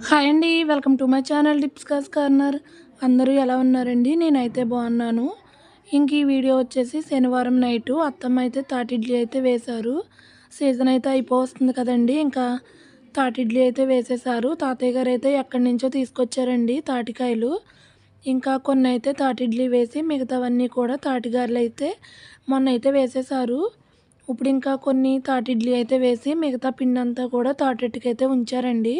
Hi అండి welcome to my channel tips cos corner. అందరూ ఎలా ఉన్నారండి? నేనైతే బాగున్నాను. ఇంక ఈ వీడియో వచ్చేసి శనివారం నైటు అత్తమ్మ అయితే తాటిడ్లీ అయితే వేశారు. సీజన్ అయితే అయిపోతుంది కదండి ఇంకా తాటిడ్లీ అయితే వేసేసారు తాతయ్య గారు అయితే ఎక్కడి నుంచో తీసుకొచ్చారండి తాటికాయలు. ఇంకా కొన్ని అయితే తాటిడ్లీ వేసి మిగతావన్నీ కూడా తాటిగారులు అయితే మొన్న అయితే వేసేసారు ఇప్పుడు ఇంకా కొన్ని తాటిడ్లీ అయితే వేసి మిగతా పిండి అంతా కూడా తాటెట్టుకి అయితే ఉంచారండి.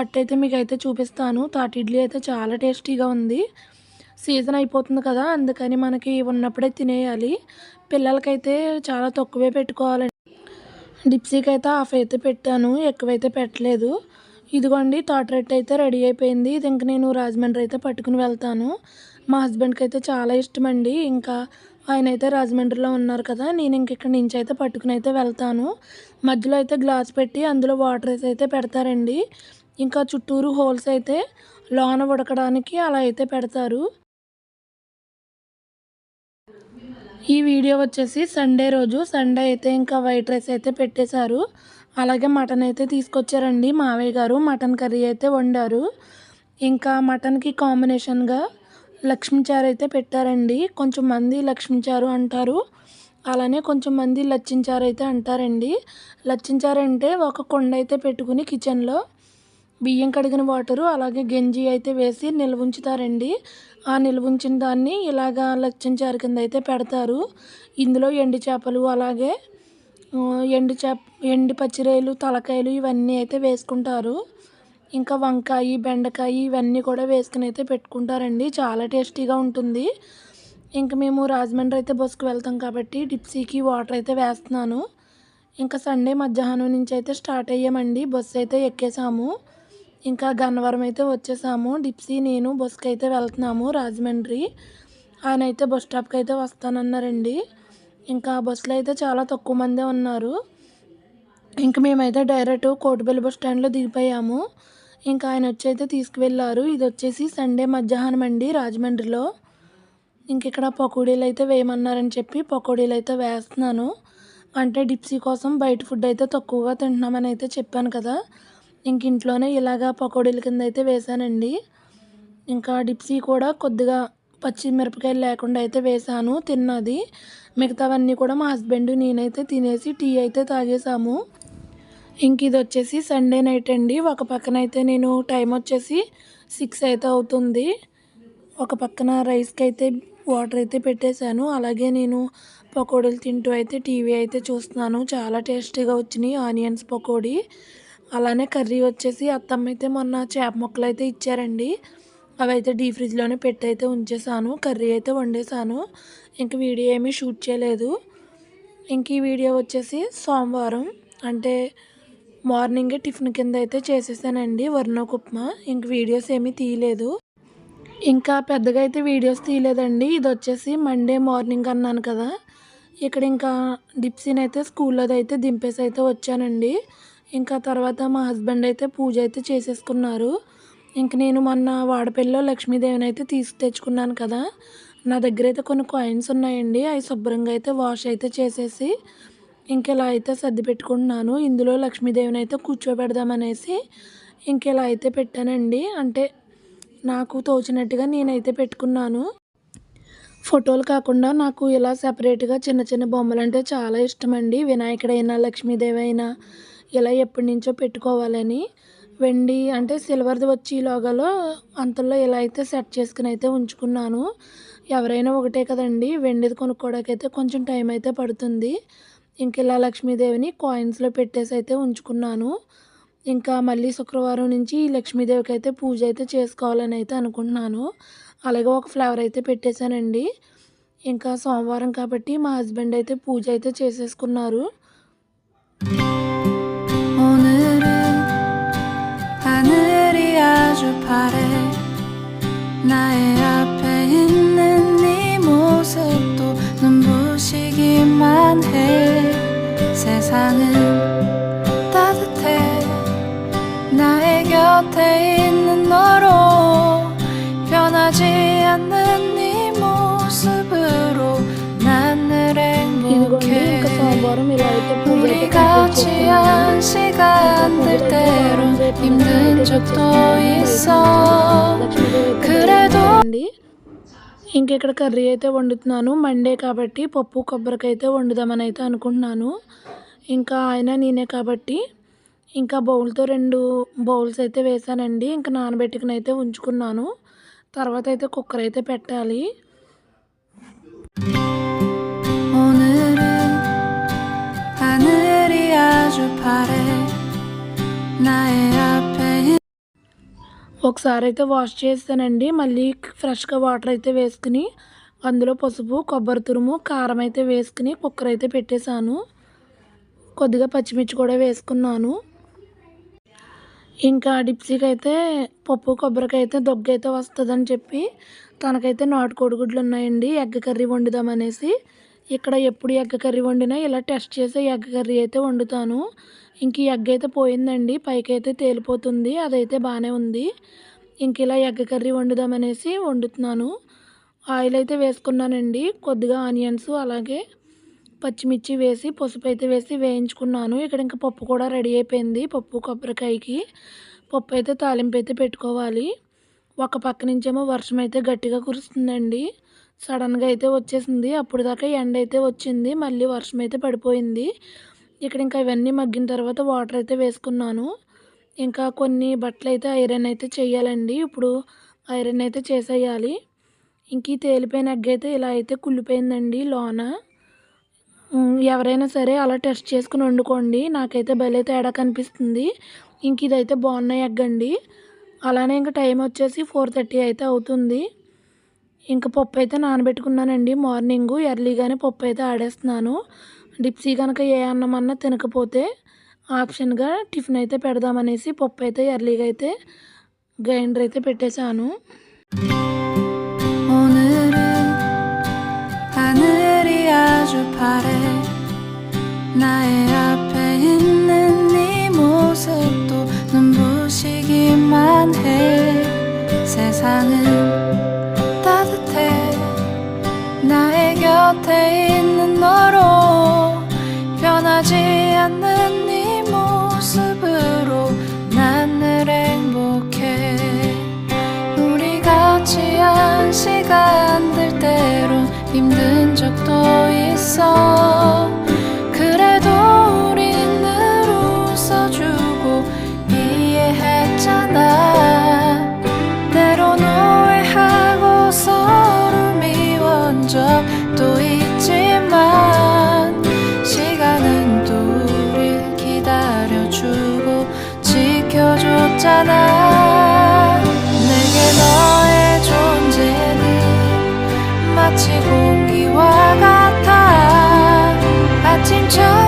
అట్టయితే మీకు అయితే చూపిస్తాను తాటిడ్లీ అయితే చాలా టేస్టీగా ఉంది. సీజన్ అయిపోతుంది కదా అందుకని మనకి ఉన్నప్పుడే తినేయాలి. పిల్లలకైతే చాలా తక్కువే పెట్టుకోవాలండి. డిప్సీకి అయితే హాఫ్ అయితే పెట్టాను ఎక్కువైతే పెట్టలేదు. ఇదిగోండి తాటరెట్ అయితే రెడీ అయిపోయింది. ఇది ఇంక నేను రాజమండ్రి అయితే పట్టుకుని వెళ్తాను. మా హస్బెండ్కి అయితే చాలా ఇష్టం అండి ఇంకా ఆయన అయితే రాజమండ్రిలో ఉన్నారు కదా నేను ఇంక ఇక్కడ నుంచి అయితే పట్టుకుని అయితే వెళ్తాను. మధ్యలో అయితే గ్లాస్ పెట్టి అందులో వాటర్ అయితే పెడతారండి. ఇంకా చుట్టూరు హోల్స్ అయితే లోన ఉడకడానికి అలా అయితే పెడతారు. ఈ వీడియో వచ్చేసి సండే రోజు. సండే అయితే ఇంకా వైట్ రైస్ అయితే పెట్టేశారు. అలాగే మటన్ అయితే తీసుకొచ్చారండి మావయ్య గారు. మటన్ కర్రీ అయితే వండారు. ఇంకా మటన్కి కాంబినేషన్గా లక్ష్మీచారు అయితే పెట్టారండి. కొంచెం మంది లక్ష్మీచారు అంటారు. అలానే కొంచెం మంది లచ్చించారు అయితే అంటారండి. లచ్చించారు అంటే ఒక కొండ అయితే పెట్టుకుని కిచెన్లో బియ్యం కడిగిన వాటరు అలాగే గంజి అయితే వేసి నిల్వ ఉంచుతారండి. ఆ నిల్వ ఉంచిన దాన్ని ఇలాగా లచ్చించారు కింద అయితే పెడతారు. ఇందులో ఎండు చేపలు అలాగే ఎండు చేప ఎండు పచ్చిరాయలు తలకాయలు ఇవన్నీ అయితే వేసుకుంటారు. ఇంకా వంకాయ బెండకాయ ఇవన్నీ కూడా వేసుకుని అయితే పెట్టుకుంటారండి. చాలా టేస్టీగా ఉంటుంది. ఇంకా మేము రాజమండ్రి అయితే బస్సుకు వెళ్తాం కాబట్టి డిప్సీకి వాటర్ అయితే వేస్తున్నాను. ఇంకా సండే మధ్యాహ్నం నుంచి అయితే స్టార్ట్ అయ్యామండి. బస్సు అయితే ఎక్కేసాము. ఇంకా గన్నవరం అయితే వచ్చేసాము. డిప్సీ నేను బస్సుకి అయితే వెళ్తున్నాము రాజమండ్రి. ఆయన అయితే బస్ స్టాప్కి అయితే వస్తానన్నారండి. ఇంకా బస్సులో అయితే చాలా తక్కువ మందే ఉన్నారు. ఇంకా మేమైతే డైరెక్ట్ కోటిపల్లి బస్ స్టాండ్లో దిగిపోయాము. ఇంకా ఆయన వచ్చి అయితే తీసుకువెళ్ళారు. ఇది వచ్చేసి సండే మధ్యాహ్నం అండి రాజమండ్రిలో. ఇంక ఇక్కడ పకోడీలు అయితే వేయమన్నారని చెప్పి పకోడీలు అయితే వేస్తున్నాను. అంటే డిప్సీ కోసం బయట ఫుడ్ అయితే తక్కువగా తింటున్నామని అయితే చెప్పాను కదా. ఇంక ఇంట్లోనే ఇలాగా పకోడీల కింద అయితే వేసానండి ఇంకా డిప్సీ కూడా కొద్దిగా పచ్చిమిరపకాయలు లేకుండా అయితే వేసాను తిన్నది. మిగతావన్నీ కూడా మా హస్బెండ్ నేనైతే తినేసి టీ అయితే తాగేసాము ఇంక ఇది వచ్చేసి సండే నైట్ అండి. ఒక పక్కన అయితే నేను టైం వచ్చేసి సిక్స్ అయితే అవుతుంది. ఒక పక్కన రైస్కి అయితే వాటర్ అయితే పెట్టేశాను. అలాగే నేను పకోడీలు తింటూ అయితే టీవీ అయితే చూస్తున్నాను. చాలా టేస్టీగా వచ్చినాయి ఆనియన్స్ పకోడీ. అలానే కర్రీ వచ్చేసి అత్తమ్మ అయితే మొన్న చేప ముక్కలు అయితే ఇచ్చారండి. అవి అయితే డీ ఫ్రిడ్జ్లోనే పెట్టి అయితే ఉంచేసాను కర్రీ అయితే వండేసాను ఇంక వీడియో ఏమీ షూట్ చేయలేదు. ఇంక ఈ వీడియో వచ్చేసి సోమవారం. అంటే మార్నింగే టిఫిన్ కింద అయితే చేసేసానండి వర్ణోక్ ఉప్మా ఇంక వీడియోస్ ఏమీ తీయలేదు. ఇంకా పెద్దగా అయితే వీడియోస్ తీయలేదండి. ఇది వచ్చేసి మండే మార్నింగ్ అన్నాను కదా. ఇక్కడ ఇంకా డిప్సీని అయితే స్కూల్లో అయితే దింపేసి అయితే వచ్చానండి. ఇంకా తర్వాత మా హస్బెండ్ అయితే పూజ అయితే చేసేసుకున్నారు. ఇంక నేను మొన్న వాడపల్లిలో లక్ష్మీదేవిని అయితే తీసి తెచ్చుకున్నాను కదా. నా దగ్గర అయితే కొన్ని కాయిన్స్ ఉన్నాయండి. అవి శుభ్రంగా అయితే వాష్ అయితే చేసేసి ఇంక ఇలా అయితే సర్ది పెట్టుకుంటున్నాను ఇందులో లక్ష్మీదేవిని అయితే కూర్చోబెడదామనేసి ఇంక ఇలా అయితే పెట్టానండి. అంటే నాకు తోచినట్టుగా నేనైతే పెట్టుకున్నాను. ఫోటోలు కాకుండా నాకు ఇలా సపరేట్గా చిన్న చిన్న బొమ్మలు అంటే చాలా ఇష్టం అండి వినాయకుడైనా లక్ష్మీదేవి అయినా ఇలా ఎప్పటి నుంచో పెట్టుకోవాలని. వెండి అంటే సిల్వర్ది వచ్చి లోగాలో అంతలో ఇలా అయితే సెట్ చేసుకుని అయితే ఉంచుకున్నాను. ఎవరైనా ఒకటే కదండి వెండిది కొనుక్కోవడానికి అయితే కొంచెం టైం అయితే పడుతుంది. ఇంక ఇలా లక్ష్మీదేవిని కాయిన్స్లో పెట్టేసి అయితే ఉంచుకున్నాను. ఇంకా మళ్ళీ శుక్రవారం నుంచి లక్ష్మీదేవికి అయితే పూజ అయితే చేసుకోవాలని అయితే అనుకుంటున్నాను. అలాగే ఒక ఫ్లవర్ అయితే పెట్టేశానండి. ఇంకా సోమవారం కాబట్టి మా హస్బెండ్ అయితే పూజ అయితే చేసేసుకున్నారు. 변하지 않는 네 모습으로 난 늘 ఇదిగోండి ఇంకా 행복해 సోమవారం సోమవారం ఇలా అయితే పూజ అయితే 우리가 కంప్లీట్ 취한 시간들 때론 힘든 적도 있어 그래도 అండి ఇంక ఇక్కడ కర్రీ అయితే వండుతున్నాను మండే కాబట్టి పప్పు కొబ్బరికాయ అయితే వండుదామని అయితే అనుకుంటున్నాను ఇంకా ఆయన నేనే కాబట్టి ఇంకా బౌల్తో రెండు బౌల్స్ అయితే వేసానండి ఇంకా నానబెట్టుకుని అయితే ఉంచుకున్నాను తర్వాత అయితే కుక్కర్ అయితే పెట్టాలి ఒకసారి అయితే వాష్ చేస్తానండి. మళ్ళీ ఫ్రెష్గా వాటర్ అయితే వేసుకుని అందులో పసుపు కొబ్బరి తురుము కారం అయితే వేసుకుని కుక్కర్ అయితే పెట్టేశాను. కొద్దిగా పచ్చిమిర్చి కూడా వేసుకున్నాను. ఇంకా డిప్సీకి అయితే పప్పు కొబ్బరికి అయితే దొగ్గ అయితే వస్తుందని చెప్పి తనకైతే నాటు కోడిగుడ్లు ఉన్నాయండి ఎగ్ కర్రీ వండుదామనేసి ఇక్కడ ఎప్పుడు ఎగ్ కర్రీ వండినా ఇలా టెస్ట్ చేసే ఎగ్ కర్రీ అయితే వండుతాను. ఇంక ఈ ఎగ్ అయితే పోయిందండి పైకి అయితే తేలిపోతుంది అదైతే బాగానే ఉంది. ఇంక ఇలా ఎగ్ కర్రీ వండుదామనేసి వండుతున్నాను. ఆయిల్ అయితే వేసుకున్నానండి కొద్దిగా ఆనియన్స్ అలాగే పచ్చిమిర్చి వేసి పసుపు అయితే వేసి వేయించుకున్నాను. ఇక్కడ ఇంకా పప్పు కూడా రెడీ అయిపోయింది పప్పు కొబ్బరికాయకి. పప్పు అయితే తాలింపు అయితే పెట్టుకోవాలి. ఒక పక్క నుంచేమో వర్షం అయితే గట్టిగా కురుస్తుందండి. సడన్గా అయితే వచ్చేసింది. అప్పుడు దాకా ఎండ అయితే వచ్చింది మళ్ళీ వర్షం అయితే పడిపోయింది. ఇక్కడ ఇంకా ఇవన్నీ మగ్గిన తర్వాత వాటర్ అయితే వేసుకున్నాను. ఇంకా కొన్ని బట్టలు అయితే ఐరన్ అయితే చేయాలండి. ఇప్పుడు ఐరన్ అయితే చేసేయాలి. ఇంక ఈ తేలిపోయిన ఎగ్ అయితే ఇలా అయితే కుళ్ళిపోయిందండి లోన. ఎవరైనా సరే అలా టెస్ట్ చేసుకుని వండుకోండి. నాకైతే భలే తేడా కనిపిస్తుంది. ఇంక ఇదైతే బాగున్నాయి ఎగ్ అండి అలానే ఇంకా టైం వచ్చేసి ఫోర్ థర్టీ అయితే అవుతుంది. ఇంకా పప్పు అయితే నానబెట్టుకున్నానండి. మార్నింగ్ ఎర్లీగానే పప్పు అయితే ఆడేస్తున్నాను. డిప్సీ కనుక ఏ అన్నం అన్నా తినకపోతే ఆప్షన్గా టిఫిన్ అయితే పెడదామనేసి పప్పు అయితే ఎర్లీగా అయితే గ్రైండర్ అయితే పెట్టేశాను. 파래 나의 앞에 있는 네 모습도 눈부시기만 해. 세상은 따뜻해. 나의 곁에 있는 너로 변하지 않는 네 모습으로 난 늘 행복해. 우리 같이 한 시간 들 때론 힘든 적도 있어. 그래도 우린 늘 웃어주고 이해했잖아. 때론 오해하고 서로 미운 적도 있지만 저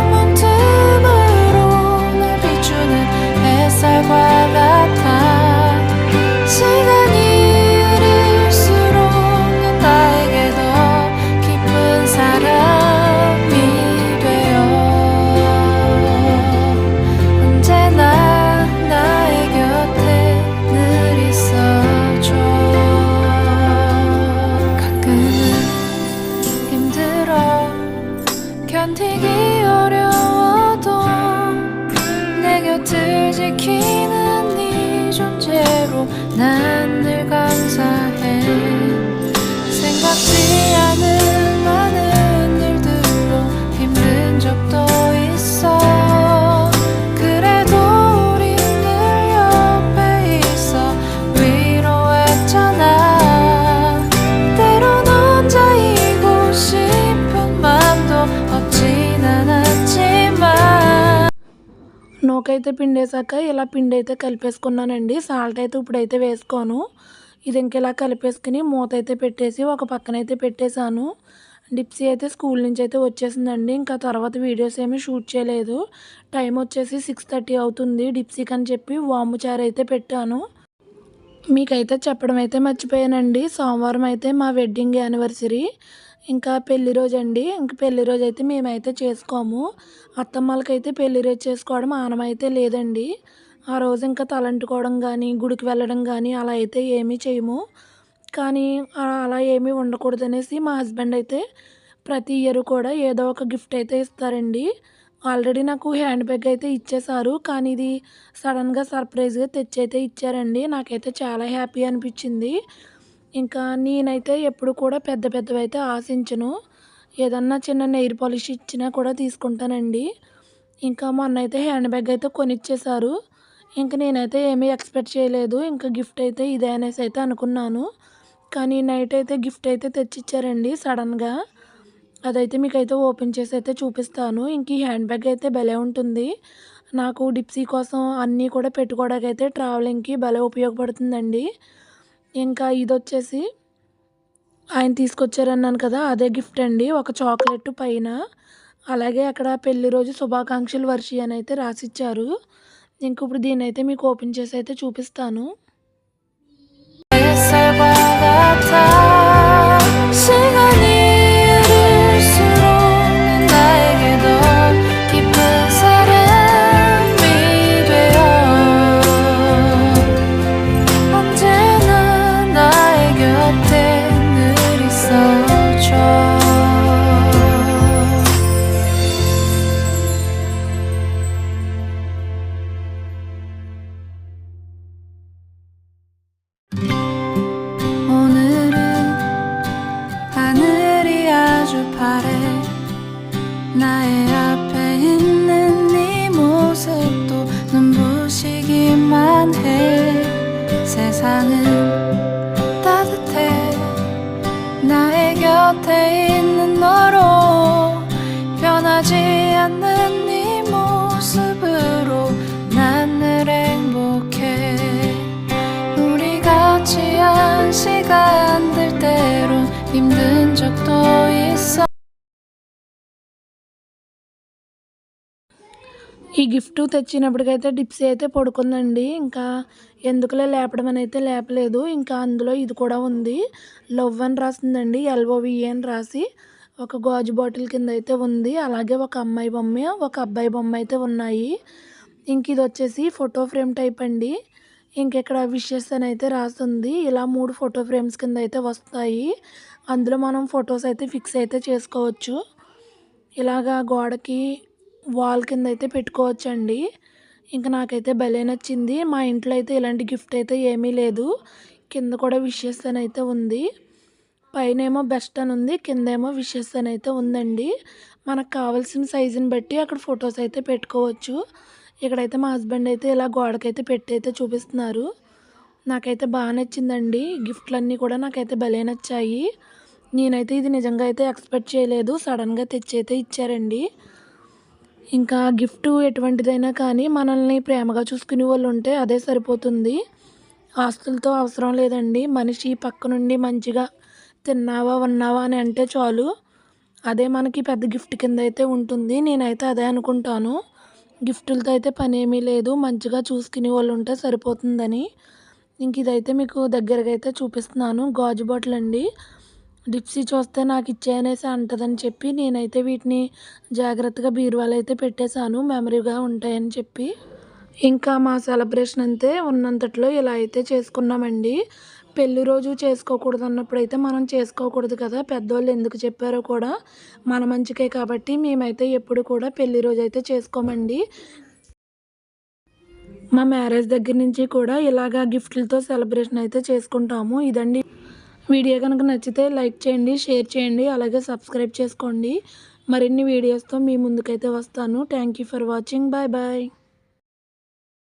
난 늘 감사해. 생각지 않은 నూకైతే పిండేశాక ఇలా పిండి అయితే కలిపేసుకున్నానండి. సాల్ట్ అయితే ఇప్పుడైతే వేసుకోను. ఇది ఇంక ఇలా కలిపేసుకుని మూత అయితే పెట్టేసి ఒక పక్కన అయితే పెట్టేశాను. డిప్సీ అయితే స్కూల్ నుంచి అయితే వచ్చేసిందండి. ఇంకా తర్వాత వీడియోస్ ఏమీ షూట్ చేయలేదు. టైం వచ్చేసి సిక్స్ థర్టీ అవుతుంది. డిప్సీకి అని చెప్పి వాము చారు అయితే పెట్టాను. మీకైతే చెప్పడం అయితే మర్చిపోయానండి. సోమవారం అయితే మా వెడ్డింగ్ యానివర్సరీ. ఇంకా పెళ్ళి రోజు అండి. ఇంక పెళ్ళి రోజు అయితే మేమైతే చేసుకోము. అత్తమ్మలకైతే పెళ్ళి రోజు చేసుకోవడం ఆనమైతే లేదండి. ఆ రోజు ఇంకా తలంటుకోవడం కానీ గుడికి వెళ్ళడం కానీ అలా అయితే ఏమీ చేయము. కానీ అలా ఏమీ ఉండకూడదు అనేసి మా హస్బెండ్ అయితే ప్రతి ఇయర్ కూడా ఏదో ఒక గిఫ్ట్ అయితే ఇస్తారండి. ఆల్రెడీ నాకు హ్యాండ్ బ్యాగ్ అయితే ఇచ్చేశారు. కానీ ఇది సడన్గా సర్ప్రైజ్గా తెచ్చి అయితే ఇచ్చారండి. నాకైతే చాలా హ్యాపీ అనిపించింది. ఇంకా నేనైతే ఎప్పుడు కూడా పెద్ద పెద్దవి అయితే ఆశించను. ఏదన్నా చిన్న నెయిర్ పాలిష్ ఇచ్చినా కూడా తీసుకుంటానండి. ఇంకా మొన్న అయితే హ్యాండ్ బ్యాగ్ అయితే కొనిచ్చేశారు. ఇంక నేనైతే ఏమీ ఎక్స్పెక్ట్ చేయలేదు. ఇంకా గిఫ్ట్ అయితే ఇదే అనేసి అయితే అనుకున్నాను. కానీ నైట్ అయితే గిఫ్ట్ అయితే తెచ్చిచ్చారండి సడన్గా. అదైతే మీకైతే ఓపెన్ చేసి అయితే చూపిస్తాను. ఇంక ఈ హ్యాండ్ బ్యాగ్ అయితే భలే ఉంటుంది. నాకు డిప్సీ కోసం అన్నీ కూడా పెట్టుకోవడానికి అయితే ట్రావెలింగ్కి భలే ఉపయోగపడుతుందండి. ఇంకా ఇది వచ్చేసి ఆయన తీసుకొచ్చారన్నాను కదా అదే గిఫ్ట్ అండి. ఒక చాక్లెట్ పైన. అలాగే అక్కడ పెళ్ళి రోజు శుభాకాంక్షలు వర్షి అని అయితే రాసిచ్చారు. ఇంక ఇప్పుడు దీన్ని అయితే మీకు ఓపెన్ చేసి అయితే చూపిస్తాను. 파래. 나의 앞에 있는 네 모습도 눈부시기만 해. 세상은 따뜻해. 나의 곁에 있는 너로 변하지 않는 네 모습으로 난 늘 행복해. 우리 같이 한 시간들 때론 힘든 ఈ గిఫ్ట్ తెచ్చినప్పటికైతే డిప్సీ అయితే పడుకుందండి. ఇంకా ఎందుకులే లేపడం అని అయితే లేపలేదు. ఇంకా అందులో ఇది కూడా ఉంది. లవ్ అని రాసిందండి. ఎల్ఓవిఏ అని రాసి ఒక గాజు బాటిల్ కింద అయితే ఉంది. అలాగే ఒక అమ్మాయి బొమ్మ ఒక అబ్బాయి బొమ్మ అయితే ఉన్నాయి. ఇంక ఇది వచ్చేసి ఫోటో ఫ్రేమ్ టైప్ అండి. ఇంకెక్కడ విషెస్ అని అయితే రాస్తుంది. ఇలా మూడు ఫోటో ఫ్రేమ్స్ కింద అయితే వస్తాయి. అందులో మనం ఫొటోస్ అయితే ఫిక్స్ అయితే చేసుకోవచ్చు. ఇలాగా గోడకి వాల్ కింద అయితే పెట్టుకోవచ్చండి. ఇంకా నాకైతే భలే నచ్చింది. మా ఇంట్లో అయితే ఇలాంటి గిఫ్ట్ అయితే ఏమీ లేదు. కింద కూడా విషెస్ అని అయితే ఉంది. పైన ఏమో బెస్ట్ అని ఉంది. కింద ఏమో విషెస్ అని అయితే ఉందండి. మనకు కావాల్సిన సైజుని బట్టి అక్కడ ఫొటోస్ అయితే పెట్టుకోవచ్చు. ఇక్కడైతే మా హస్బెండ్ అయితే ఇలా గోడకైతే పెట్టి అయితే చూపిస్తున్నారు. నాకైతే బాగా నచ్చిందండి. గిఫ్ట్లన్నీ కూడా నాకైతే భలే నచ్చాయి. నేనైతే ఇది నిజంగా అయితే ఎక్స్పెక్ట్ చేయలేదు. సడన్గా తెచ్చి అయితే ఇచ్చారండి. ఇంకా గిఫ్ట్ ఎటువంటిదైనా కానీ మనల్ని ప్రేమగా చూసుకునే వాళ్ళు ఉంటే అదే సరిపోతుంది. ఆస్తులతో అవసరం లేదండి. మనిషి పక్క నుండి మంచిగా తిన్నావా ఉన్నావా అని అంటే చాలు. అదే మనకి పెద్ద గిఫ్ట్ కింద అయితే ఉంటుంది. నేనైతే అదే అనుకుంటాను. గిఫ్టులతో అయితే పని ఏమీ లేదు. మంచిగా చూసుకునే వాళ్ళు ఉంటే సరిపోతుందని. ఇంక ఇదైతే మీకు దగ్గరగా అయితే చూపిస్తున్నాను. గాజు బాటిల్ అండి. డిప్సీ చూస్తే నాకు ఇచ్చేయనేసి అంటదని చెప్పి నేనైతే వీటిని జాగ్రత్తగా బీరువాలో అయితే పెట్టేశాను మెమరీగా ఉంటాయని చెప్పి. ఇంకా మా సెలబ్రేషన్ అంతే ఉన్నంతట్లో ఇలా అయితే చేసుకున్నామండి. పెళ్ళి రోజు చేసుకోకూడదు అన్నప్పుడు అయితే మనం చేసుకోకూడదు కదా పెద్దోళ్ళు ఎందుకు చెప్పారో కూడా మన మంచికే కాబట్టి మేమైతే ఎప్పుడు కూడా పెళ్ళి రోజు అయితే చేసుకోమండి. మా మ్యారేజ్ దగ్గర నుంచి కూడా ఇలాగా గిఫ్ట్లతో సెలబ్రేషన్ అయితే చేసుకుంటాము. ఇదండి వీడియో కనుక నచ్చితే లైక్ చేయండి షేర్ చేయండి అలాగే సబ్స్క్రైబ్ చేసుకోండి. మరిన్ని వీడియోస్తో మీ ముందుకైతే వస్తాను. Thank you for watching bye bye